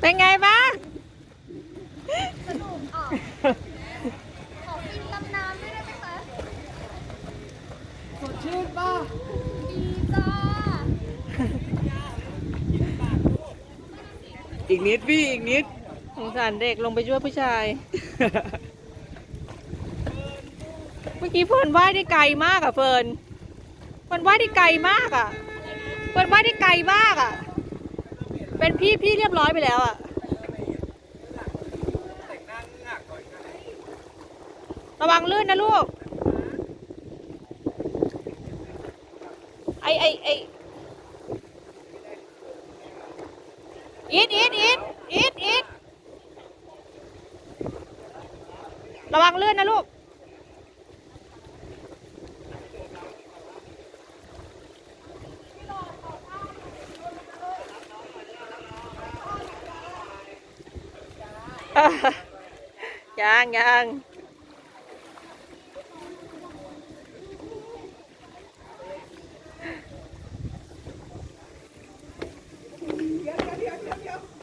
เป็นไงบ้างสนุกอะขอฟินลำน้ำด้วยได้ไหมคะสดชื่นป่ะดีจ้าอีกนิดพี่อีกนิดสงสารเด็กลงไปช่วยผู้ชาย เมื่อกี้เฟิร์นว่ายได้ไกลมากอะเฟิร์นเฟิร์นว่ายได้ไกลมากอะเฟิร์นว่ายได้ไกลมากอะ เป็นพี่พี่เรียบร้อยไปแล้วอะระวังลื่นนะลูก ไอไอไออีทอีทอีทอีทอีทระวังลื่นนะลูก nhân nhân Yeah, yeah, yeah, yeah.